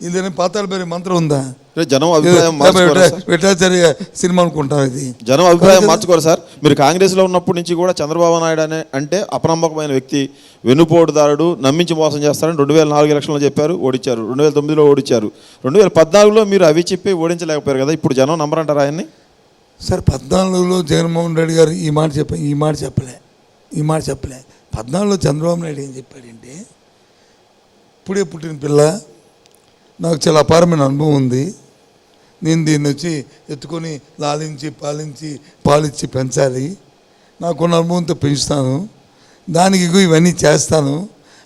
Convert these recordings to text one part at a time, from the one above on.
ఇదేనా పాతాల పేరు మంత్రం ఉందా? జనం అభిప్రాయం సినిమా అనుకుంటారు ఇది. జనం అభిప్రాయం మార్చుకోరు సార్? మీరు కాంగ్రెస్లో ఉన్నప్పటి నుంచి కూడా చంద్రబాబు నాయుడు అనే అంటే అపనమ్మకమైన వ్యక్తి వెన్నుపోటుదారుడు నమ్మించి మోసం చేస్తారని రెండు వేల నాలుగు ఎలక్షన్లో చెప్పారు ఓడించారు రెండు వేల తొమ్మిదిలో ఓడించారు రెండు వేల పద్నాలుగులో మీరు అవి చెప్పి ఓడించలేకపోయారు కదా ఇప్పుడు జనం నమ్మరంటారా ఆయన్ని? సార్ పద్నాలుగులో జగన్మోహన్ రెడ్డి గారు ఈ మాట చెప్ప ఈ మాట చెప్పలే. ఈ మాట చెప్పలే. పద్నాలుగులో చంద్రబాబు నాయుడు ఏం చెప్పాడంటే ఇప్పుడే పుట్టిన పిల్ల నాకు చాలా అపారమైన అనుభవం ఉంది. నేను దీన్ని వచ్చి ఎత్తుకొని లాలించి పాలించి పాలిచ్చి పెంచాలి. నాకున్న అనుభవంతో పెంచుతాను. దానికి ఇవన్నీ చేస్తాను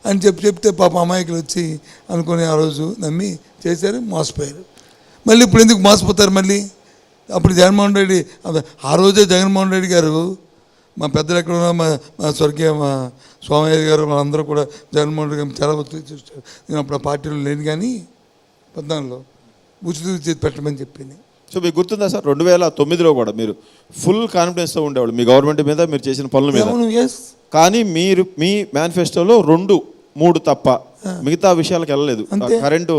అని చెప్పి చెప్తే పాప అమాయకులు వచ్చి అనుకుని ఆ రోజు నమ్మి చేశారు మోసపోయారు. మళ్ళీ ఇప్పుడు ఎందుకు మోసపోతారు మళ్ళీ? అప్పుడు జగన్మోహన్ రెడ్డి ఆ రోజే జగన్మోహన్ రెడ్డి గారు మా పెద్దలు ఎక్కడ ఉన్నా మా మా స్వర్గీయ మా స్వామయ్య గారు మనందరూ కూడా జగన్మోహన్ రెడ్డి గారు చాలా ఒత్తిడి చూస్తారు నేను అప్పుడు ఆ పార్టీలో లేను కానీ పద్నాలుగులో ఉచిత చేతి పెట్టమని చెప్పింది. సో మీకు గుర్తుందా సార్? రెండు వేల తొమ్మిదిలో కూడా మీరు ఫుల్ కాన్ఫిడెన్స్తో ఉండేవాళ్ళు. మీ గవర్నమెంట్ మీద మీరు చేసిన పనుల మీద. కానీ మీరు మీ మేనిఫెస్టోలో రెండు మూడు తప్ప మిగతా విషయాలకు వెళ్ళలేదు. కరెంటు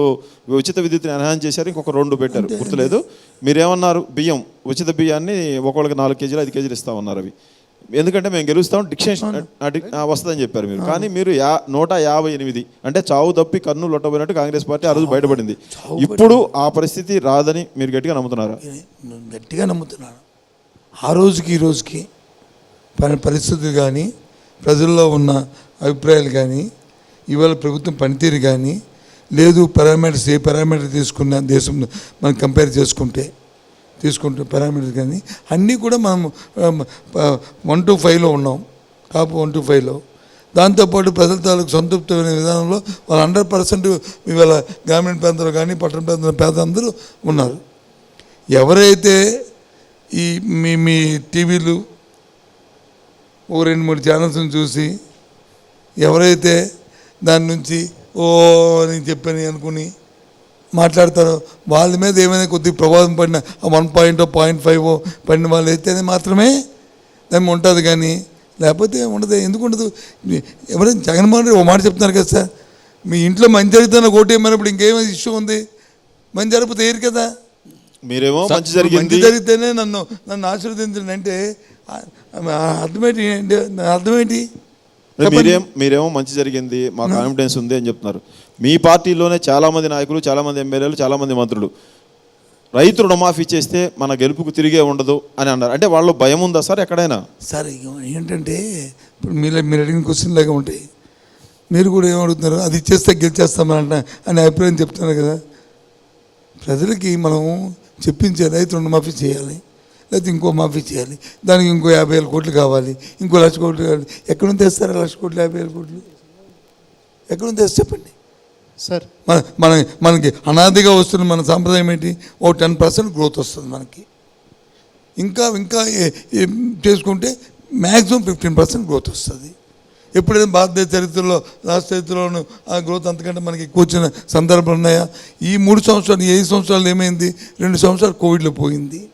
ఉచిత విద్యుత్ని ఎన్హాన్స్ చేశారు ఇంకొక రెండు పెట్టారు. గుర్తులేదు? మీరేమన్నారు? బియ్యం ఉచిత బియ్యాన్ని ఒకళ్ళకి నాలుగు కేజీలు ఐదు కేజీలు ఇస్తామన్నారు అవి. ఎందుకంటే మేము గెలుస్తాం డిక్షన్ వస్తుందని చెప్పారు మీరు. కానీ మీరు యా నూట యాభై ఎనిమిది అంటే చావు తప్పి కన్ను లొట్టబోయినట్టు కాంగ్రెస్ పార్టీ ఆ రోజు బయటపడింది. ఇప్పుడు ఆ పరిస్థితి రాదని మీరు గట్టిగా నమ్ముతున్నారా. నేను గట్టిగా నమ్ముతున్నాను. ఆ రోజుకి ఈ రోజుకి పరిస్థితులు కానీ ప్రజల్లో ఉన్న అభిప్రాయాలు కానీ ఇవాళ ప్రభుత్వం పనితీరు కానీ లేదు పారామీటర్స్ ఏ పారామీటర్ తీసుకున్న దేశం మనం కంపేర్ చేసుకుంటే తీసుకుంటే పారామీటర్స్ కానీ అన్నీ కూడా మనం వన్ టు ఫైవ్లో ఉన్నాం. టాప్ వన్ టు ఫైవ్లో దాంతోపాటు ప్రజల తాలూకు సంతృప్తమైన విధానంలో వాళ్ళు హండ్రెడ్ పర్సెంట్ ఇవాళ గ్రామీణ ప్రాంతంలో కానీ పట్టణ ప్రాంతంలో పేద అందరూ ఉన్నారు. ఎవరైతే ఈ మీ మీ టీవీలు ఓ రెండు మూడు ఛానల్స్ని చూసి ఎవరైతే దాని నుంచి ఓ అని చెప్పని అనుకుని మాట్లాడతారో. వాళ్ళ మీద ఏమైనా కొద్దిగా ప్రభావం పడిన వన్ పాయింట్ పాయింట్ ఫైవ్ పడిన వాళ్ళు అయితేనే మాత్రమే దాన్ని ఉంటుంది కానీ లేకపోతే ఉండదు. ఎందుకు ఉండదు? ఎవరైనా జగన్మోహన్ రెడ్డి ఓ మాట చెప్తున్నారు కదా సార్. మీ ఇంట్లో మంచి జరుగుతున్న ఓటు ఏమైనప్పుడు ఇంకేమైనా ఇష్యూ ఉంది? మంచి జరిగితే ఏరు కదా. మీరేమో మంచి జరిగింది. జరిగితేనే నన్ను నన్ను ఆశీర్వదించండి. అంటే అర్థమేంటి అర్థమేంటి మీరేం మీరేమో మంచి జరిగింది మా కాన్ఫిడెన్స్ ఉంది అని చెప్తున్నారు. మీ పార్టీలోనే చాలా మంది నాయకులు చాలా మంది ఎమ్మెల్యేలు చాలా మంది మంత్రులు. రైతు రుణమాఫీ చేస్తే మన గెలుపుకు తిరిగే ఉండదు అని అన్నారు. అంటే వాళ్ళు భయం ఉందా సార్ ఎక్కడైనా? సరే ఏంటంటే ఇప్పుడు మీరు మీరు అడిగిన క్వశ్చన్ లాగా ఉంటాయి. మీరు కూడా ఏమడుగుతున్నారు అది ఇచ్చేస్తే గెలిచేస్తామని అంట అనే అభిప్రాయం చెప్తున్నారు కదా. ప్రజలకి మనం చెప్పించే రైతు రుణమాఫీ చేయాలి. లేకపోతే ఇంకో మాఫీ చేయాలి. దానికి ఇంకో యాభై వేల కోట్లు కావాలి. ఇంకో లక్ష కోట్లు కావాలి. ఎక్కడ నుంచి తెస్తారు లక్ష కోట్లు యాభై వేల కోట్లు? ఎక్కడ నుంచి తెస్తారు చెప్పండి. సార్. మన మన మనకి అనాదిగా వస్తున్న మన సాంప్రదాయం ఏంటి? ఓ టెన్ పర్సెంట్ గ్రోత్ వస్తుంది మనకి. ఇంకా ఇంకా ఏ- ఏం చేసుకుంటే మ్యాక్సిమం ఫిఫ్టీన్ పర్సెంట్ గ్రోత్ వస్తుంది. ఎప్పుడైనా భారతదేశ చరిత్రలో రాష్ట్ర చరిత్రలోనూ ఆ గ్రోత్ అంతకంటే మనకి ఎక్కువ వచ్చిన సందర్భాలు ఉన్నాయా? ఈ మూడు సంవత్సరాలు ఐదు సంవత్సరాలు ఏమైంది? రెండు సంవత్సరాలు కోవిడ్లో పోయింది.